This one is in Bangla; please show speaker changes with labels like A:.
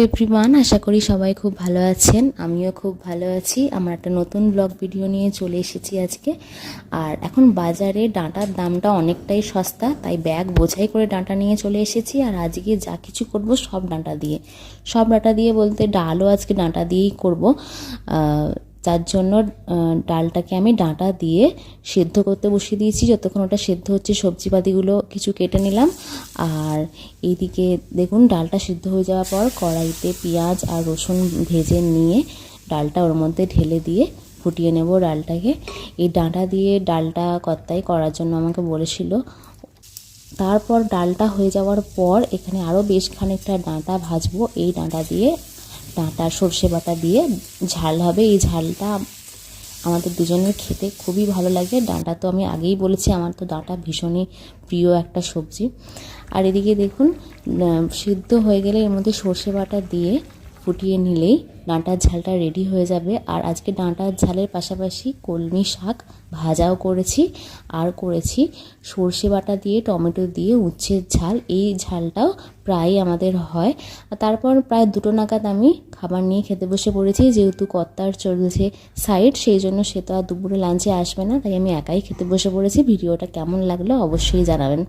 A: এভরিওয়ান আশা করি সবাই খুব ভালো আছেন। আমিও খুব ভালো আছি। আমার একটা নতুন ব্লগ ভিডিও নিয়ে চলে এসেছি আজকে। আর এখন বাজারে ডাঁটার দামটা অনেকটাই সস্তা, তাই ব্যাগ বোঝাই করে ডাঁটা নিয়ে চলে এসেছি। আর আজকে যা কিছু করব সব ডাঁটা দিয়ে। সব ডাঁটা দিয়ে বলতে ডালও আজকে ডাঁটা দিয়েই করব। তার জন্য ডালটাকে আমি ডাঁটা দিয়ে সেদ্ধ করতে বসিয়ে দিয়েছি। যতক্ষণ ওটা সেদ্ধ হচ্ছে সবজিপাতিগুলো কিছু কেটে নিলাম। আর এইদিকে দেখুন, ডালটা সিদ্ধ হয়ে যাওয়ার পর কড়াইতে পেঁয়াজ আর রসুন ভেজে নিয়ে ডালটা ওর মধ্যে ঢেলে দিয়ে ফুটিয়ে নেব ডালটাকে। এই ডাঁটা দিয়ে ডালটা কর্তাই করার জন্য আমাকে বলেছিল। তারপর ডালটা হয়ে যাওয়ার পর এখানে আরও বেশ খানিকটা ডাঁটা ভাজবো। এই ডাঁটা দিয়ে ডাঁটা সর্ষে বাটা দিয়ে ঝাল হবে। এই ঝালটা আমাদের দুজনের খেতে খুবই ভালো লাগে। ডাঁটা তো আমি আগেই বলেছি, আমার তো ডাঁটা ভীষণই প্রিয় একটা সবজি। আর এদিকে দেখুন সিদ্ধ হয়ে গেলে এর মধ্যে সর্ষে বাটা দিয়ে ফুটিয়ে নিলেই ডাঁটার ঝালটা রেডি হয়ে যাবে। আর আজকে ডাঁটার ঝালের পাশাপাশি কলমি শাক ভাজাও করেছি। আর করেছি সর্ষে বাটা দিয়ে, টমেটো দিয়ে উচ্ছের ঝাল। এই ঝালটাও প্রায়ই আমাদের হয়। তারপর প্রায় দুটো নাগাদ আমি খাবার নিয়ে খেতে বসে পড়েছি। যেহেতু কর্তার চলছে সাইড সেই জন্য সে তো আর দুপুরে লাঞ্চে আসবে না। তাই আমি একাই খেতে বসে পড়েছি। ভিডিওটা কেমন লাগল অবশ্যই জানাবেন।